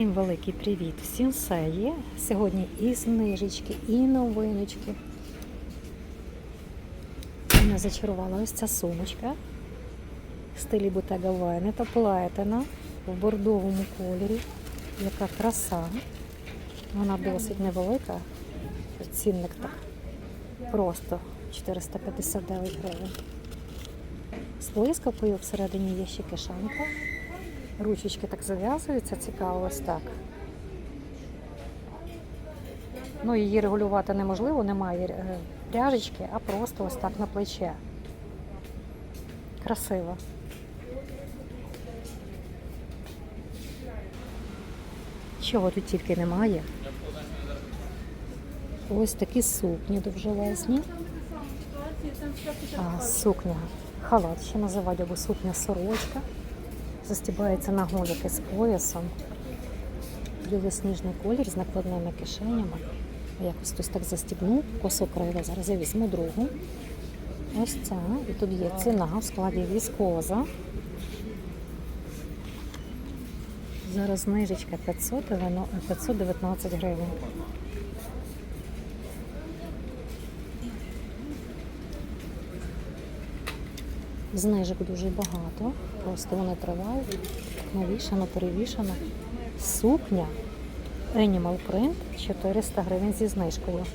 Всім великий привіт! Всім все є. Сьогодні і знижечки, і новиночки. Мене зачарувала ось ця сумочка в стилі Bottega Veneta, плетена в бордовому кольорі. Яка краса. Вона досить невелика. Цінник так просто 459 гривень. З блискавкою всередині є ще кишенька. Ручечки так зав'язуються, цікаво ось так. Ну, її регулювати неможливо, немає е, пряжечки, а просто ось так на плече. Красиво. Чого тут тільки немає? Ось такі сукні довжелезні. А, сукня, халат ще називають, або сукня сорочка. Застібається на голіки з поясом. Білосніжний колір з накладними кишенями. Якось хтось так застібнув, косокрила. Зараз я візьму другу. Ось ця. І тут є ціна в складі віскоза. Зараз знижечка 500, 519 гривень. Знижок дуже багато, просто вони тривають. Навішано, перевішано. Сукня Animal Print 400 гривень зі знижкою.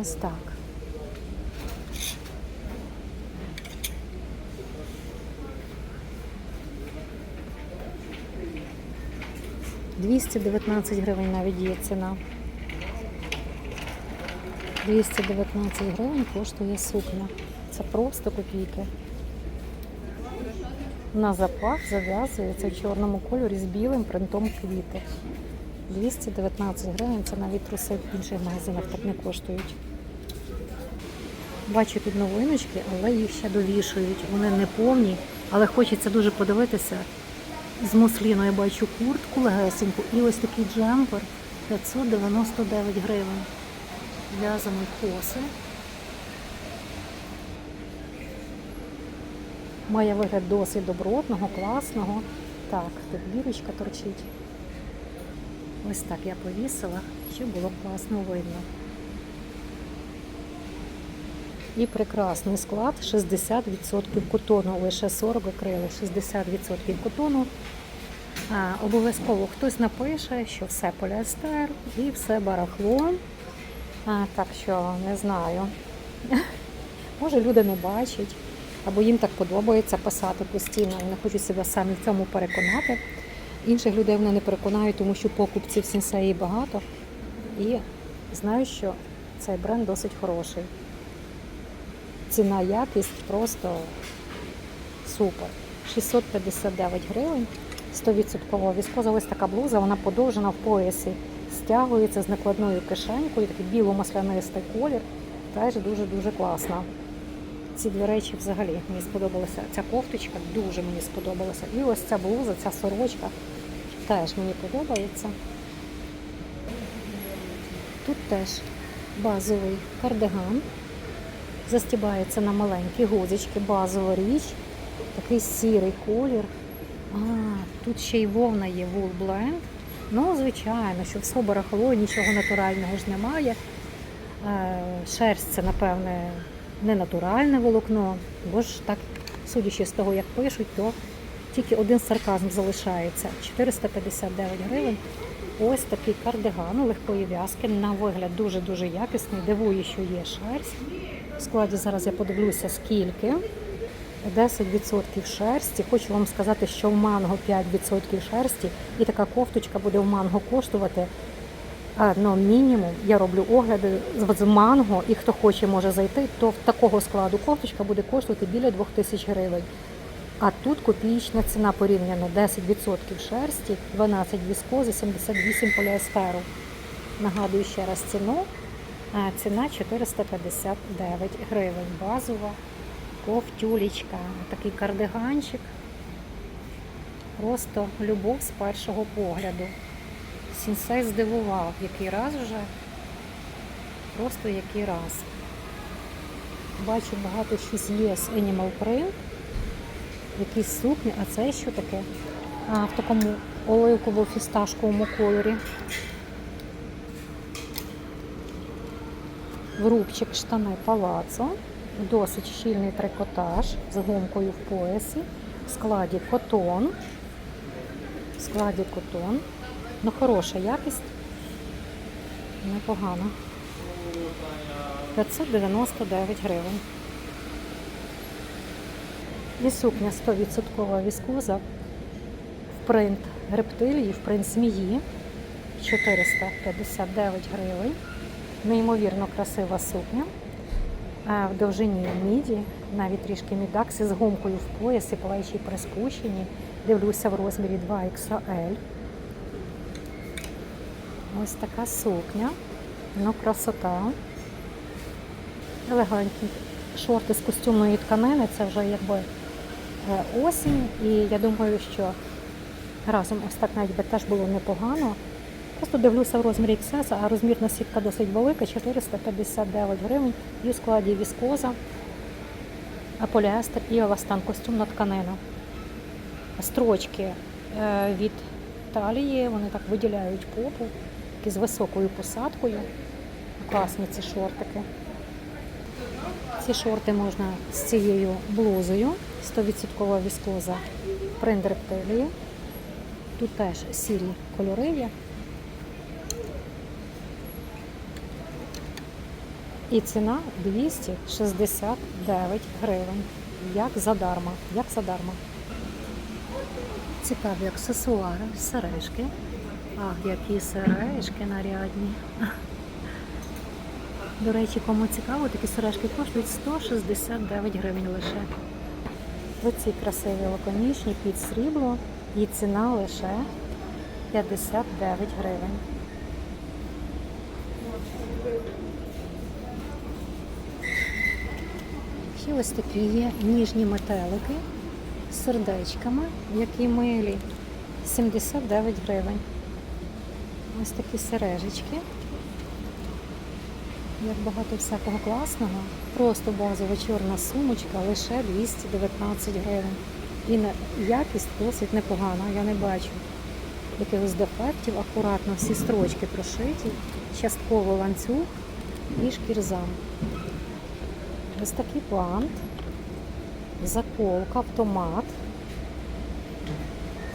Ось так. Двісті дев'ятнадцять гривень навіть є ціна. 219 гривень коштує сукня. Це просто копійки. На запах зав'язується в чорному кольорі з білим принтом квіти. 219 гривень, це навіть труси в інших магазинах так не коштують. Бачу тут новиночки, але їх ще довішують. Вони не повні, але хочеться дуже подивитися. З мусліну я бачу куртку легесеньку і ось такий джемпер 599 гривень. В'язані коси. Має вигляд досить добротного, класного. Так, тут бірочка торчить. Ось так я повісила, щоб було класно видно. І прекрасний склад 60% котону, лише 40 акрили, 60% котону. А, обов'язково хтось напише, що все поліестер і все барахло. А, так що не знаю. Може люди не бачать, або їм так подобається писати постійно не хочуть себе самі в цьому переконати. Інших людей вони не переконають, тому що покупців сенсеї багато. І знаю, що цей бренд досить хороший. Ціна якість просто супер. 659 гривень, 100% віскоза. Ось така блуза, вона подовжена в поясі, стягується з накладною кишенькою, такий біло-маслянистий колір. Теж дуже-дуже класна. Ці дві речі взагалі мені сподобалася. Ця кофточка дуже мені сподобалася. І ось ця блуза, ця сорочка теж мені подобається. Тут теж базовий кардиган. Застібається на маленькі гузички, базова річ, такий сірий колір. А, тут ще й вовна є Wool Blend. Ну, звичайно, що все барахло, нічого натурального ж немає. Е, Шерсть це, напевне, не натуральне волокно, бо ж так, судячи з того, як пишуть, то тільки один сарказм залишається. 459 гривень. Ось такий кардиган легкої в'язки. На вигляд дуже-дуже якісний. Дивує, що є шерсть. В складі зараз я подивлюся, скільки. 10% шерсті. Хочу вам сказати, що в манго 5% шерсті, і така кофточка буде в манго коштувати. Ну, мінімум, я роблю огляди з- манго, і хто хоче може зайти, то в такого складу кофточка буде коштувати біля 2000 гривень. А тут копієчна ціна порівняно 10% шерсті, 12 віскози, 78 поліестеру. Нагадую ще раз ціну. Ціна 459 гривень. Базова кофтюлечка. Такий кардиганчик. Просто любов з першого погляду. Сінсей здивував, який раз вже. Просто який раз. Бачу багато щось є з Animal Print. Якісь сукні, а це що таке? А, в такому оливково-фісташковому кольорі. В рубчик штани палацо. Досить щільний трикотаж з гумкою в поясі. В складі котон. В складі котон. Ну, хороша якість. Непогано. 599 гривень. І сукня 100% віскоза в принт рептилії, в принт змії 459 гривень. Неймовірно красива сукня. Е, В довжині міді, навіть трішки мідакси з гумкою в поясі, плечі приспущені. Дивлюся в розмірі 2XL. Ось така сукня. Ну, красота. Елегантні шорти з костюмної тканини. Це вже якби е, осінь. І я думаю, що разом ось так навіть би теж було непогано. Просто дивлюся в розмірі XS, а розмірна сітка досить велика, 459 гривень. І у складі віскоза, поліестер і еластан, костюмна тканина. Строчки е, від талії, вони так виділяють попу, такі з високою посадкою. Класні ці шортики. Ці шорти можна з цією блузою, 100% віскоза принт рептилії. Тут теж сірі кольори є. І ціна 269 гривень. Як задарма. Як задарма. Цікаві аксесуари, сережки. Ах, які сережки нарядні. До речі, кому цікаво, такі сережки коштують 169 гривень лише. Оці красиві лаконічні під срібло і ціна лише 59 гривень. Ще ось такі є ніжні метелики з сердечками, які милі. 79 гривень. Ось такі сережечки. Як багато всякого класного. Просто базова чорна сумочка лише 219 гривень. І якість досить непогана, я не бачу якихось дефектів. Акуратно всі строчки прошиті, частково ланцюг і шкірзам. Ось такий бант, заколка, автомат.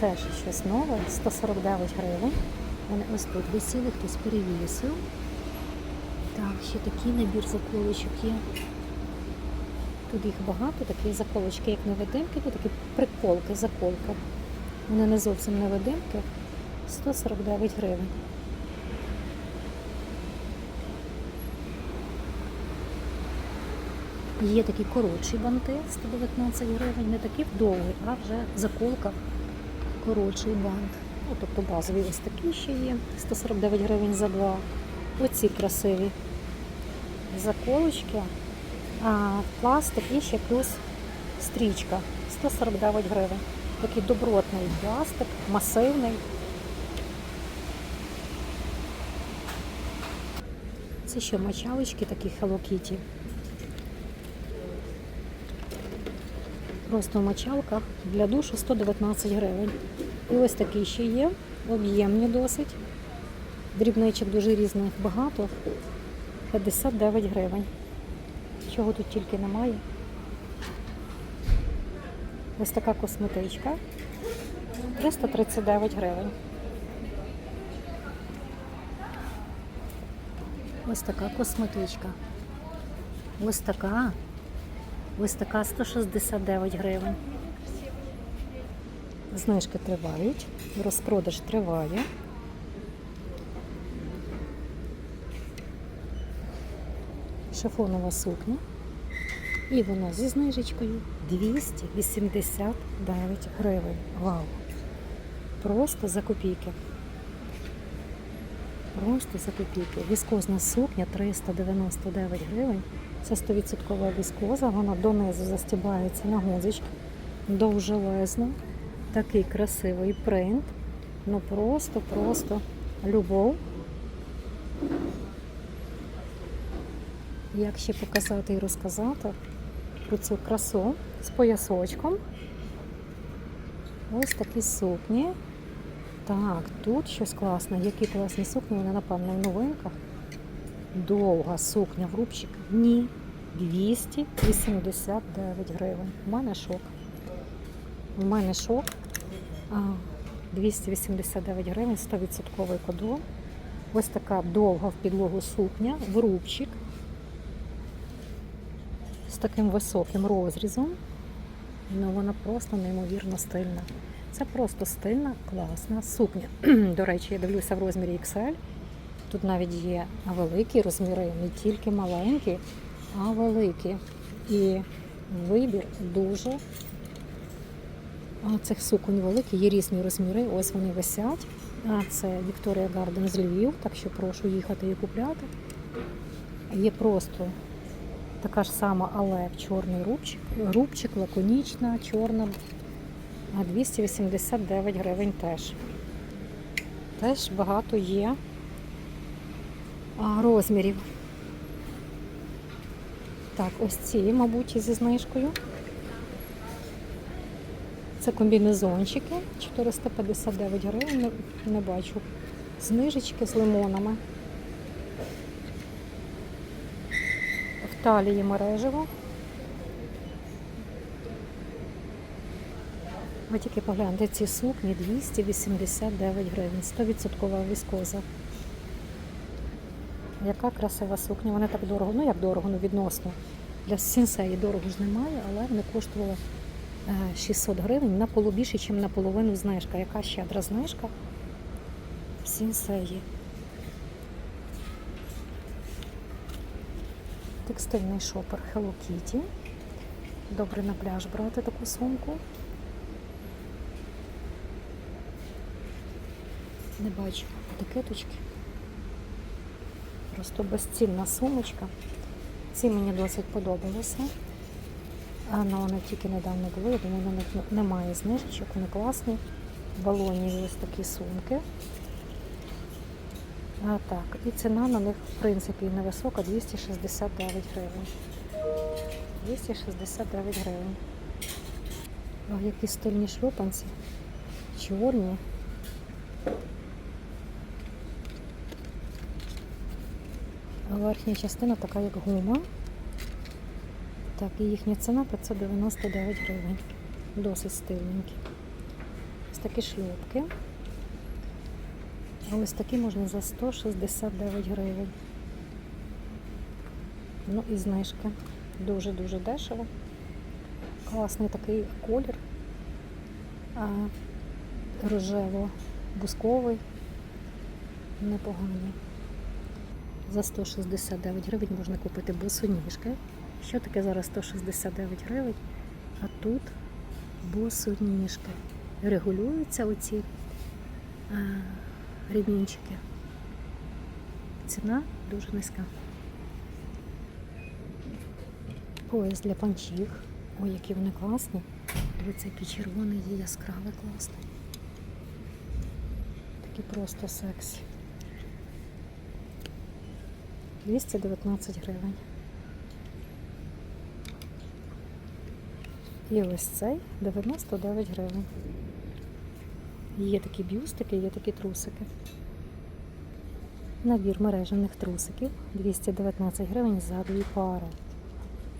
Теж щось нове, 149 гривень. Вони ось тут висіли, хтось перевісив. Так, ще такий набір заколочок є. Тут їх багато, такі заколочки, як невидимки, тут такі приколки, заколки. Вони не зовсім невидимки. 149 гривень. Є такі коротші банти 119 гривень, не такі довгі, а вже заколка коротший бант. Ну, тобто базові ось такі ще є. 149 гривень за два. Оці красиві заколочки, а, пластик і ще плюс стрічка 149 гривень. Такий добротний пластик, масивний. Це ще мочалочки такі Hello Kitty. Просто мочалка для душу 119 гривень. І ось такі ще є, об'ємні досить. Дрібничок дуже різних багато. 59 гривень. Чого тут тільки немає. Ось така косметичка. 339 гривень. Ось така косметичка. Ось така. Ось така 169 гривень. Знижки тривають, розпродаж триває. Шифонова сукня. І вона зі знижечкою 289 гривень. Вау! Просто за копійки. Просто за копійки. Віскозна сукня 399 гривень. Це 100% віскоза, вона донизу застібається на гузочки. Довжелезна. Такий красивий принт. Ну просто, просто любов. Як ще показати і розказати про цю красу з поясочком. Ось такі сукні. Так, тут щось класне. Які класні сукні, вони, напевно, в новинках. Довга сукня в рубчик. Ні. 289 гривень. У мене шок. У мене шок. 289 гривень, 100% кодон. Ось така довга в підлогу сукня в рубчик з таким високим розрізом. Ну, вона просто неймовірно стильна. Це просто стильна, класна сукня. До речі, я дивлюся в розмірі XL. Тут навіть є великі розміри, не тільки маленькі, а великі. І вибір дуже цих суконь великий, є різні розміри. Ось вони висять. Це Вікторія Гарден з Львів, так що прошу їхати і купляти. Є просто така ж сама, але в чорний рубчик. Рубчик, лаконічна, чорна. А 289 гривень теж. Теж багато є розмірів. Так, ось ці, мабуть, зі знижкою. Це комбінезончики 459 гривень, не, не бачу. Знижечки з лимонами. В талії мережево. Ви тільки погляньте ці сукні 289 гривень, 100% віскоза. Яка красива сукня, вони так дорого, ну як дорого, ну відносно. Для сінсеї дорого ж немає, але вони коштували 600 гривень на полу більше, ніж на половину знижка. Яка щедра знижка в сінсеї. Текстильний шопер Hello Kitty. Добре на пляж брати таку сумку. Не бачу етикеточки. Просто безцінна сумочка. Ці мені досить подобалися. Але вони тільки недавно були, я думаю, на них немає знижечок, вони класні. Балонні ось такі сумки. А, так, і ціна на них, в принципі, невисока 269 гривень. 269 гривень. О, які стильні шлюпанці. Чорні. Верхня частина така, як гума. Так, і їхня ціна 599 гривень. Досить стильненькі. Ось такі шльопки. А ось такі можна за 169 гривень. Ну і знижки. Дуже-дуже дешево. Класний такий колір. Рожево-бусковий. Непоганий. За 169 гривень можна купити босоніжки. Що таке зараз 169 гривень? А тут босоніжки. Регулюються оці а, ремінчики. Ціна дуже низька. Пояс для панчіх. Ой, які вони класні. Дивіться, який червоний є яскравий класний. Такі просто сексі. 219 гривень. І ось цей 99 гривень. Є такі бюстики, є такі трусики. Набір мережених трусиків 219 гривень за дві пари.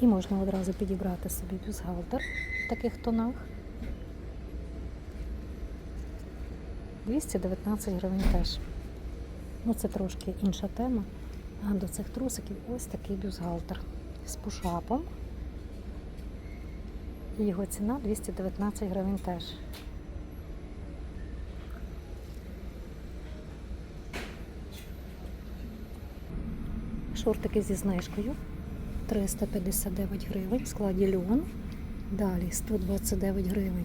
І можна одразу підібрати собі бюстгальтер в таких тонах. 219 гривень теж. Ну, це трошки інша тема. А до цих трусиків ось такий бюстгальтер з пушапом. Його ціна 219 гривень теж. Шортики зі знижкою 359 гривень в складі льон. Далі 129 гривень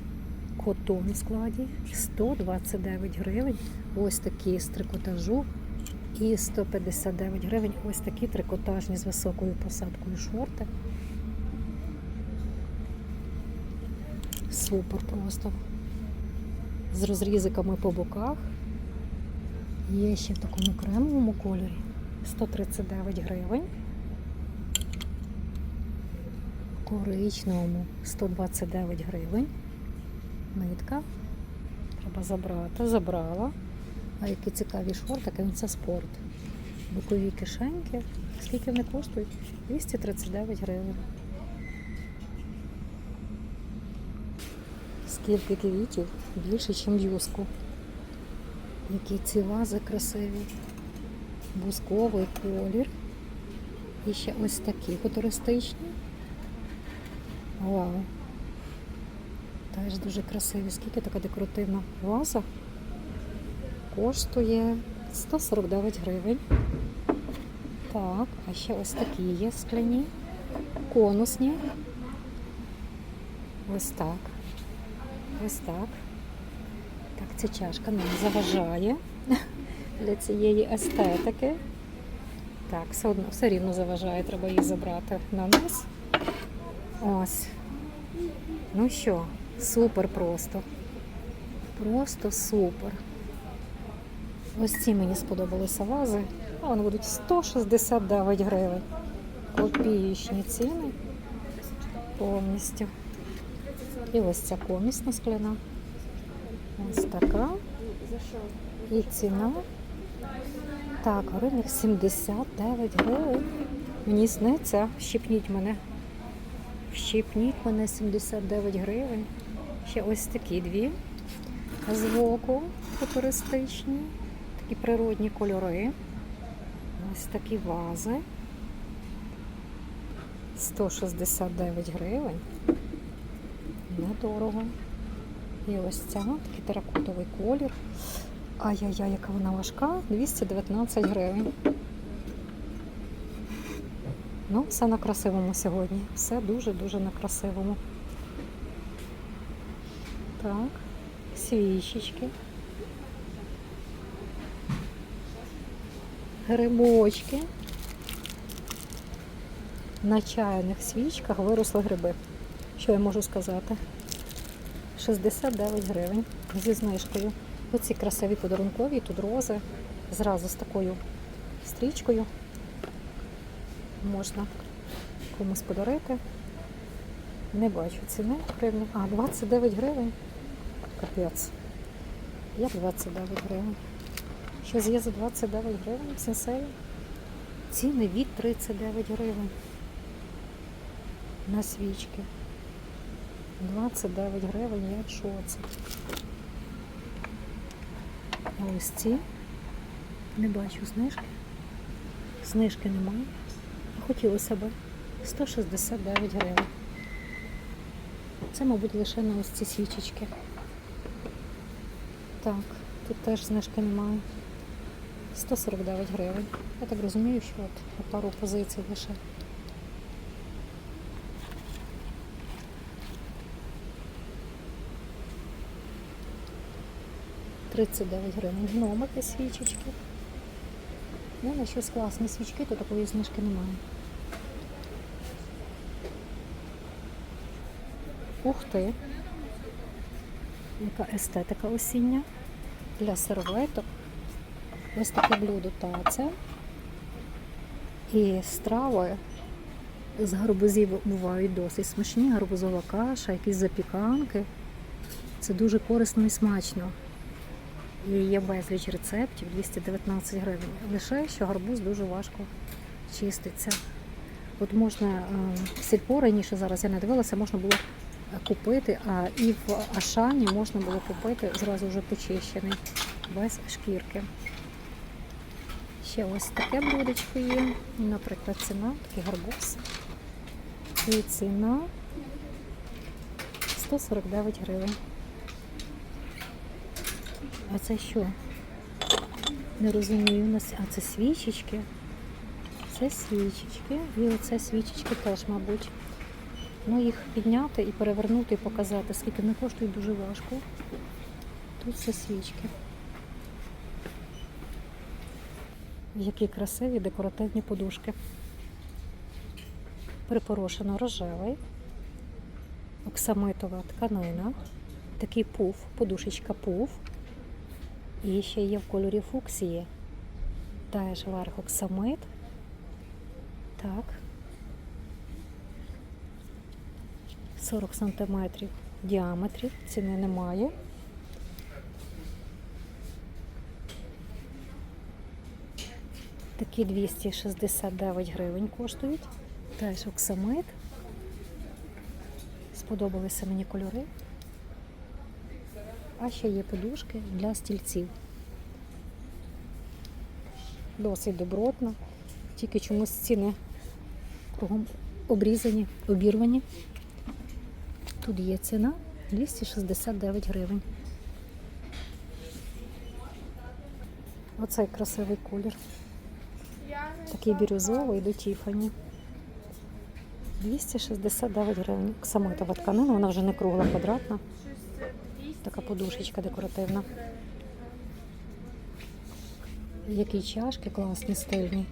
котон в складі, 129 гривень. Ось такі з трикотажу. І 159 гривень ось такі трикотажні з високою посадкою шорти. Супер просто. З розрізиками по боках. Є ще в такому кремовому кольорі. 139 гривень. Коричневому 129 гривень. Нитка. Треба забрати. Забрала. А які цікаві шортики, це спорт. Бокові кишеньки. Скільки вони коштують? 239 гривень. Скільки квітів більше, ніж юску. Які ці вази красиві. Бусковий колір. І ще ось такі футуристичні. Вау. Теж дуже красиві. Скільки така декоративна ваза? Коштує 149 гривень. Так, а ще ось такі є скляні, конусні. Ось так. Ось так. Так, ця чашка нам заважає для цієї естетики. Так, все одно все рівно заважає, треба її забрати на нас. Ось. Ну що, супер просто. Просто супер. Ось ці мені сподобалися вази. А вони будуть 169 гривень. Копіючні ціни повністю. І ось ця комісна скляна. Ось така. І ціна. Так, гривень 79 гривень. Мені сниться, щипніть мене. Щипніть мене 79 гривень. Ще ось такі дві збоку футуристичні, такі природні кольори. Ось такі вази. 169 гривень. Недорого. І ось ця такий теракотовий колір. Ай-яй-яй, яка вона важка, 219 гривень. Ну, все на красивому сьогодні. Все дуже-дуже на красивому. Так, свічечки. Грибочки. На чайних свічках виросли гриби. Що я можу сказати? 69 гривень зі знижкою. Оці красиві подарункові, тут рози. Зразу з такою стрічкою. Можна комусь подарити. Не бачу ціни гривні. А, 29 гривень. Капець. Як 29 гривень? Щось є за 29 гривень, сенсей. Ціни від 39 гривень. На свічки. 29 гривень, я в шоці. Ось ці не бачу знижки. Знижки немає. Хотілося б 169 гривень. Це, мабуть, лише на ось ці свічечки. Так, тут теж знижки немає. 149 гривень. Я так розумію, що от пару позицій лише. Тридцять дев'ять гривень. Гномики свічечки. Ну, на щось класні свічки, то такої знижки немає. Ух ти! Яка естетика осіння для серветок. Ось таке блюдо таця. І страви з гарбузів бувають досить смачні. Гарбузова каша, якісь запіканки. Це дуже корисно і смачно. Є безліч рецептів 219 гривень. Лише що гарбуз дуже важко чиститься. От можна е, сільпо раніше зараз я не дивилася, можна було купити, а і в Ашані можна було купити зразу вже почищений, без шкірки. Ще ось таке блюдечко є. Наприклад, ціна, такий гарбуз. І ціна 149 гривень. А це що? Не розумію. А це свічечки. Це свічечки. І оце свічечки теж, мабуть. Ну, їх підняти і перевернути і показати, скільки вони коштують дуже важко. Тут це свічки. Які красиві декоративні подушки. Припорошено рожевий, оксамитова тканина, такий пуф, подушечка пуф. І ще є в кольорі фуксії. Теж верх оксамит. Так. 40 см діаметрі. ціни немає. Такі 269 гривень коштують. Теж оксамит. Сподобалися мені кольори. А ще є подушки для стільців. Досить добротно. Тільки чомусь ціни кругом обрізані, обірвані. Тут є ціна 269 гривень. Оцей красивий колір. Такий бірюзовий до Тіфані. 269 гривень. Оксамитова тканина, вона вже не кругла, квадратна. Така подушечка декоративна. Які чашки класні, стильні.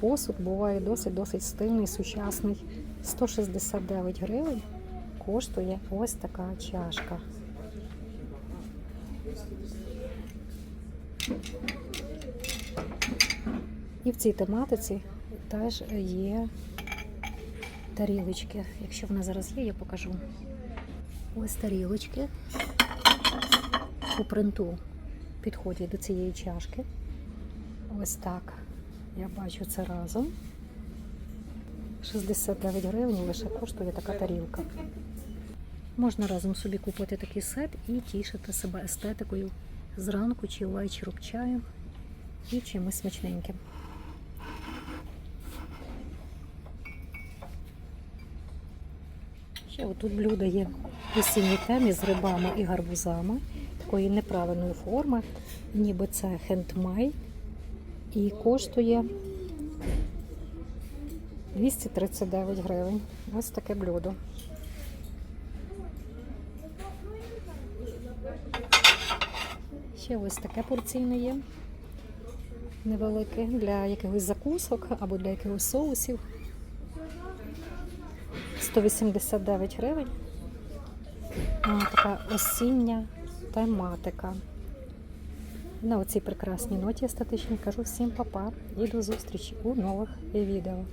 Посуд буває досить-досить стильний, сучасний. 169 гривень коштує ось така чашка. І в цій тематиці теж є тарілочки. Якщо вона зараз є, я покажу. Ось тарілочки по принту підходять до цієї чашки. Ось так. Я бачу це разом. 69 гривень лише коштує така тарілка. Можна разом собі купити такий сет і тішити себе естетикою зранку чи ввечері чаєм і чимось смачненьким. Ще отут блюдо є в осінній темі з рибами і гарбузами такої неправильної форми, ніби це хендмейд. І коштує 239 гривень. Ось таке блюдо. Ще ось таке порційне є. Невелике для якихось закусок або для якихось соусів. 189 гривень. Така осіння тематика. На оцій прекрасній ноті естетичній кажу всім па-па і до зустрічі у нових відео.